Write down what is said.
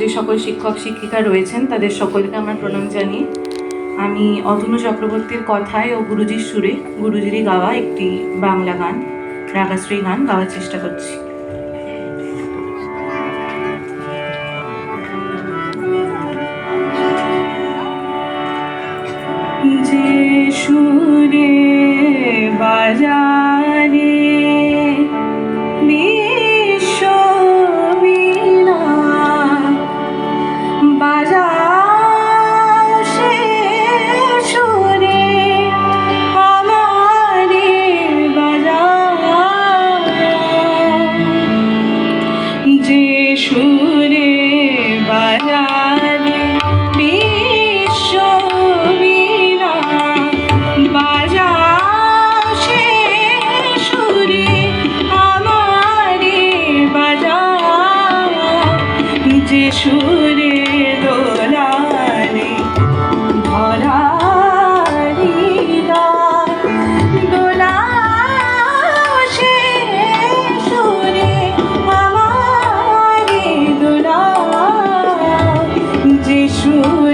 যে সকল শিক্ষক, শিক্ষিকা রয়েছেন, তাদের সকলকে আমার প্রণাম জানিয়ে আমি অতনু চক্রবর্তীর কথায় ও গুরুজির সুরে গুরুজিরই গাওয়া একটি বাংলা গান, রাগাশ্রী গান গাওয়ার চেষ্টা করছি। যে সুরে সুরে বাজারে যে